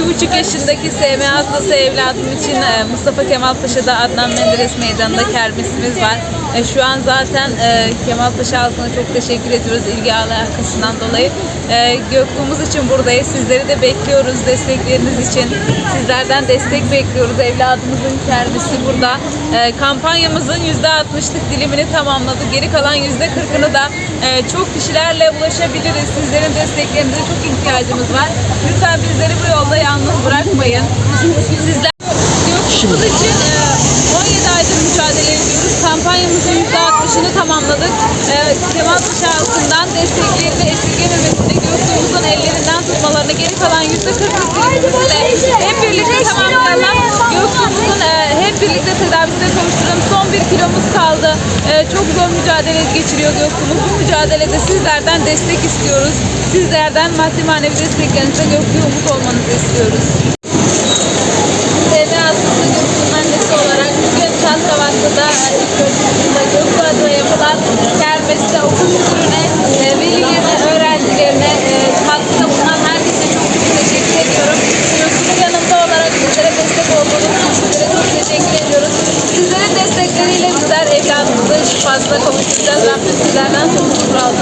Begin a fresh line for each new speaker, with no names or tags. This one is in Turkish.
iki buçuk yaşındaki SM hastası evladım için e, Mustafa Kemal Paşa'da Adnan Menderes Meydanı'nda kermesimiz var. E, Şu an zaten e, Kemal Paşa halkına çok teşekkür ediyoruz ilgi alakasından dolayı. Göktuğumuz için buradayız. Sizleri de bekliyoruz destekleriniz için. Sizlerden destek bekliyoruz. Evladımızın kermesi burada. Kampanyamızın %60'lık dilimini tamamladık. Geri kalan %40'ını da çok kişilerle ulaşabiliriz. Sizlerin desteklerinize çok ihtiyacımız var. Lütfen bizleri bu yolda yalnız bırakmayın. Sizler Yoksulluk için e, 17 aydır mücadele ediyoruz. Kampanyamızın %60'ını tamamladık. E, Kemal Paşa halkından desteklerini esirgememesini, göğsümüzün ellerinden tutmalarını, geri kalan %40'lık dilimimizi de hep birlikte tamamlayalım. Göğsümüzün e, tedavisine kavuşturalım. Son bir kilomuz kaldı. E, çok zor mücadele geçiriyor göğsümüz. Bu mücadelede sizlerden destek istiyoruz. Sizlerden maddi manevi desteklerinize göktuğu umut olmanızı istiyoruz. Sevme hastası Göksu'nun annesi olarak bugün Çalkavaklı'da ilk öğretiminde Göksu adına yapılan kermeste okul müdürüne, e, velilerine, öğrencilerine, e, katkıda bulunan herkese çok çok teşekkür ediyorum. Göksu'nun yanında olarak bizlere destek olduğunuz için sizlere çok teşekkür ediyoruz. Sizlerin destekleriyle bizler şifasına kavuşturacağız. Rabbim sizlerden inşallah.